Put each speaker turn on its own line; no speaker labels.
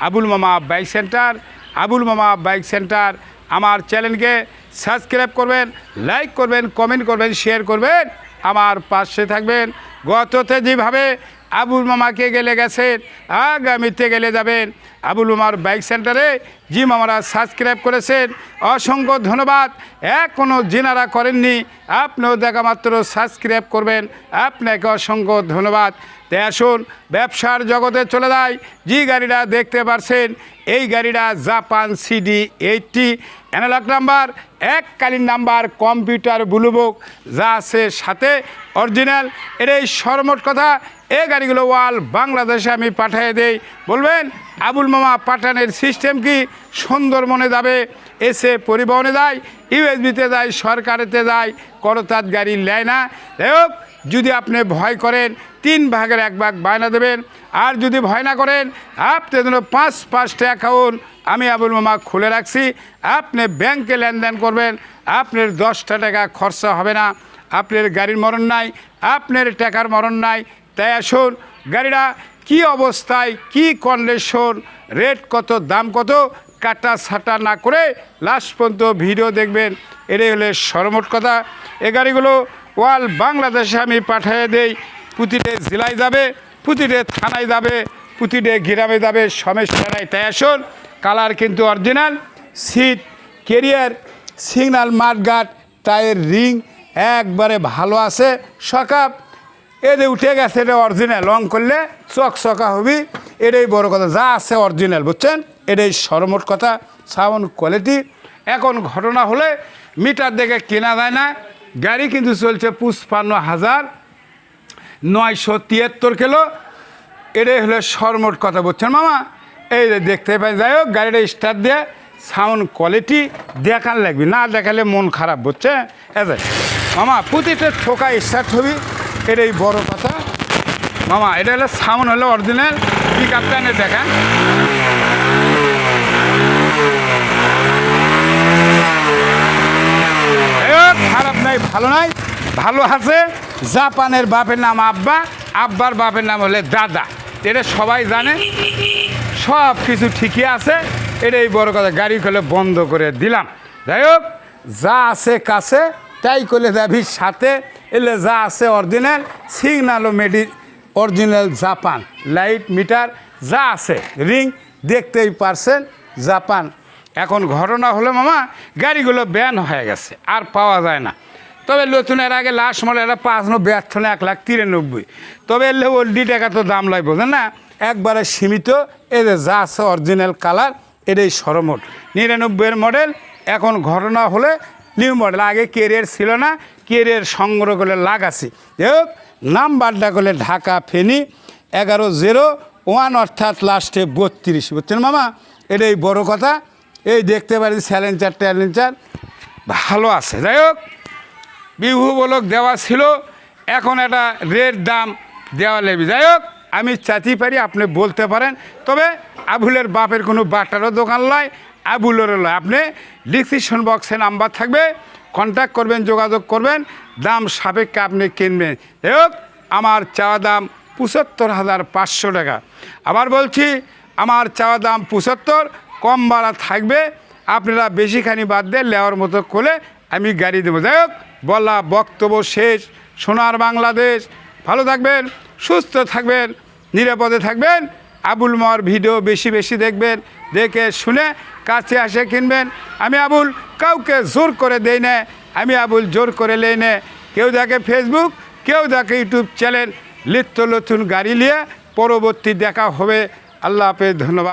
আবুল মামা bike centre, Abul মামা bike centre. আমার চ্যানেলকে সাবস্ক্রাইব করবেন, লাইক করবেন, কমেন্ট করবেন, শেয়ার করবেন। আমার পাশে থাকবেন। গততে যেভাবে আবুল মামাকে গেলে গেছেন, আগামীতে গেলে যাবেন। আবুল মামার বাইক সেন্টারে। জি মামারা সাবস্ক্রাইব করেছেন। অসংখ্য ধন্যবাদ। এখনও জেনারা করেননি। আপনিও দেখা মাত্র সাবস্ক্রাইব করবেন। আপনাকে অসংখ্য ধন্যবাদ। তাই আসুন, ব্যবসার জগতে চলে যায় যে গাড়িটা দেখতে পারছেন, এই গাড়িটা Japan CD eighty analog number এককালীন নাম্বার কম্পিউটার ব্লুবুক, যা আছে সাথে অরিজিনাল এর এই সরমোট কথা। এই গাড়িগুলো ওয়াল বাংলাদেশে আমি পাঠিয়ে দেই। বলবেন আবুল মামা পাঠানের সিস্টেম কি? সুন্দরবনে যাবে, এসে পরিবহনে যায়, ইউএসবিতে যায়, সরকারেতে যায়, করতার গাড়ি নেয় না। হোক, যদি আপনি ভয় করেন, তিন ভাগের এক ভাগ বায়না দেবেন। আর যদি ভয় না করেন, আপনি যেন পাঁচ পাঁচটা অ্যাকাউন্ট আমি আবুল মামা খুলে রাখছি। আপনি ব্যাংকে লেনদেন করবেন, আপনার দশটা টাকা খরচা হবে না। আপনার গাড়ির মরণ নাই, আপনার টাকার মরণ নাই তাই আসুন গাড়িটা কি অবস্থায় কি কন্ডিশন রেট কত, দাম কত, কাটা ছাটা না করে লাস্ট পর্যন্ত ভিডিও দেখবেন। এটাই হলে সরমোট কথা। এ গাড়িগুলো ওয়াল বাংলাদেশে আমি পাঠিয়ে দেই। প্রতিটা জেলায় যাবে, প্রতিটা থানায় যাবে, প্রতিটা গ্রামে যাবে, সমস্যা নাই। তাই আসুন কালার কিন্তু অরিজিনাল সিট কেরিয়ার সিগনাল মাঠঘাট টায়ার রিং একবারে ভালো আছে। সকাপ এদের উঠে গেছে, এটা অরিজিনাল রং করলে চক চকা হবি। এটাই বড় কথা। যা আছে অরিজিনাল বুঝছেন? এটাই সরমোট কথা। সাউন্ড কোয়ালিটি এখন ঘটনা হলে মিটার দেখে কেনা যায় না। গাড়ি কিন্তু চলছে পুষ্পান্ন হাজার নয়শো তিয়াত্তর কিলো। এটাই হলো সরমোট কথা, বুঝছেন মামা? এই দেখতে পাই, যাই হোক, গাড়িটা স্টার্ট দিয়ে সাউন্ড কোয়ালিটি দেখান লাগবে। না দেখালে মন খারাপ বুঝছে এতে মামা, প্রতিটা ঠোকা স্টার্ট হবি। এটাই বড় কথা। মামা, এটা হলো সাউন্ড হলো অরিজিনাল পিক আপটা এনে দেখান খারাপ নাই, ভালো নাই। ভালো আছে। জাপানের বাপের নাম আব্বা। আব্বার বাপের নাম হলে দাদা। এটা সবাই জানে। সব কিছু ঠিকই আছে। এটাই বড় কথা, গাড়ি খুলে বন্ধ করে দিলাম। যাই হোক, যা আছে কাছে, তাই করলে যাবি সাথে। এলে যা আছে অরিজিনাল সিগনালও মেডি অরিজিনাল জাপান লাইট মিটার যা আছে রিং দেখতেই পারছেন জাপান এখন ঘটনা হলো, মামা, গাড়িগুলো ব্যান হয়ে গেছে, আর পাওয়া যায় না। তবে নতুন এর আগে লাস্ট মডেল এটা পাঁচ নো ব্যর্থ না এক লাখ তিরানব্বই। তবে এলে ওল্ডি টাকা তো দাম লাগবে বোঝেন না? একবারে সীমিত এদের যা আছে অরিজিনাল কালার এটাই সরমোট। নিরানব্বইয়ের মডেল এখন ঘটনা হলে নিউ মডেল আগে কেরিয়ার ছিল না কেরিয়ার সংগ্রহ করে লাগাছি যাই হোক নাম্বারটা করলে ঢাকা ফেনি, এগারো জিরো ওয়ান অর্থাৎ লাস্টে বত্রিশ। বুঝছেন মামা? এটাই বড় কথা। এই দেখতে পারি স্যালেঞ্চার ট্যালেঞ্চার ভালো আছে। যাই হোক বিহু বলক দেওয়া ছিল। এখন একটা রেট দাম দেওয়া লেবি যাই হোক আমি চাইতে পারি আপনি বলতে পারেন। তবে আবুলের বাপের কোনো বাটারও দোকান নয় নয় আপনি ডিসক্রিপশন বক্সে নাম্বার থাকবে কন্ট্যাক্ট করবেন, যোগাযোগ করবেন, দাম সাপেক্ষে আপনি কিনবেন। হোক, আমার চাওয়া দাম পঁচাত্তর হাজার পাঁচশো টাকা। আবার বলছি, আমার চাওয়া দাম পঁচাত্তর, কম ভাড়া থাকবে, আপনারা বেশিখানি বাদ দিয়ে লেওয়ার মতো করে আমি গাড়ি দেবো। যাই হোক, বলা বক্তব্য শেষ। সোনার বাংলাদেশ। ভালো থাকবেন, সুস্থ থাকবেন, নিরাপদে থাকবেন। আবুল মার ভিডিও বেশি বেশি দেখবেন, দেখে শুনে কাছে আসে, কিনবেন। আমি আবুল কাউকে জোর করে দেই না। আমি আবুল জোর করে লেই না। কেউ দেখে ফেসবুক কেউ দেখে ইউটিউব চ্যানেল নিত্য নতুন গাড়ি নিয়ে পরবর্তী দেখা হবে। আল্লাহ হাফেজ, ধন্যবাদ।